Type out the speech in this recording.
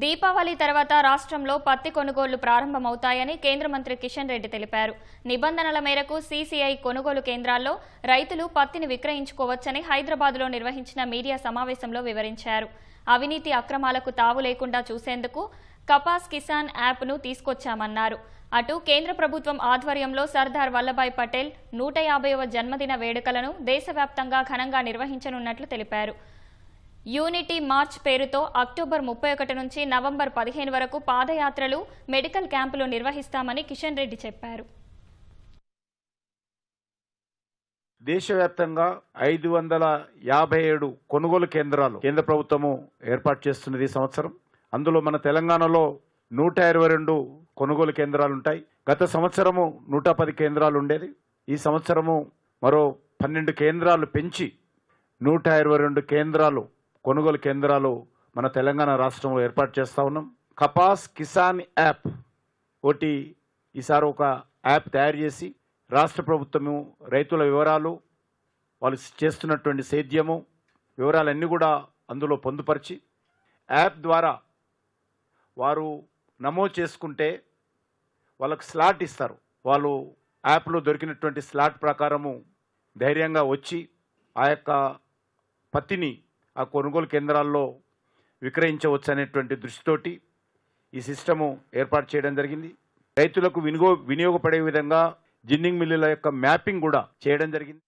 దీపావళి తర్వాత రాష్ట్రంలో పత్తి కొనుగోళ్ళు ప్రారంభమవుతాయని కేంద్ర మంత్రి కిషన్ రెడ్డి తెలిపారు. నిబంధనల మేరకు సీసీఐ కొనుగోలు కేంద్రాల్లో రైతులు పత్తిని విక్రయించుకోవచ్చని హైదరాబాద్లో నిర్వహించిన మీడియా సమావేశంలో వివరించారు. అవినీతి అక్రమాలకు తావు లేకుండా చూసేందుకు కపాస్ కిసాన్ యాప్ను తీసుకొచ్చామన్నారు. అటు కేంద్ర ప్రభుత్వం ఆధ్వర్యంలో సర్దార్ వల్లభాయ్ పటేల్ నూట యాభైవ జన్మదిన వేడుకలను దేశవ్యాప్తంగా ఘనంగా నిర్వహించనున్నట్లు తెలిపారు. యూనిటీ మార్చ్ పేరుతో అక్టోబర్ ముప్పై ఒకటి నుంచి నవంబర్ పదిహేను వరకు పాదయాత్రలు మెడికల్ క్యాంపులు నిర్వహిస్తామని కిషన్ రెడ్డి చెప్పారు. దేశవ్యాప్తంగా ఐదు వందల యాభై ఏడు కొనుగోలు కేంద్రాలు కేంద్ర ప్రభుత్వము ఏర్పాటు చేస్తున్నది ఈ సంవత్సరం. అందులో మన తెలంగాణలో నూట ఇరవై రెండు కొనుగోలు కేంద్రాలు ఉంటాయి. గత సంవత్సరము నూట పది కేంద్రాలు ఉండేది. ఈ సంవత్సరము మరో పన్నెండు కేంద్రాలు పెంచి నూట ఇరవై రెండు కేంద్రాలు కొనుగోలు కేంద్రాలు మన తెలంగాణ రాష్ట్రంలో ఏర్పాటు చేస్తా ఉన్నాం. కపాస్ కిసాన్ యాప్ ఒకటి ఈసారి ఒక యాప్ తయారు చేసి రాష్ట్ర ప్రభుత్వము రైతుల వివరాలు వాళ్ళు చేస్తున్నటువంటి సేద్యము వివరాలన్నీ కూడా అందులో పొందుపరిచి యాప్ ద్వారా వారు నమోదు చేసుకుంటే వాళ్ళకు స్లాట్ ఇస్తారు. వాళ్ళు యాప్లో దొరికినటువంటి స్లాట్ ప్రకారము ధైర్యంగా వచ్చి ఆ యొక్క పత్తిని ఆ కొనుగోలు కేంద్రాల్లో విక్రయించవచ్చు అనేటువంటి దృష్టితోటి ఈ సిస్టము ఏర్పాటు చేయడం జరిగింది. రైతులకు వినియోగపడే విధంగా జిన్నింగ్ మిల్లుల యొక్క మ్యాపింగ్ కూడా చేయడం జరిగింది.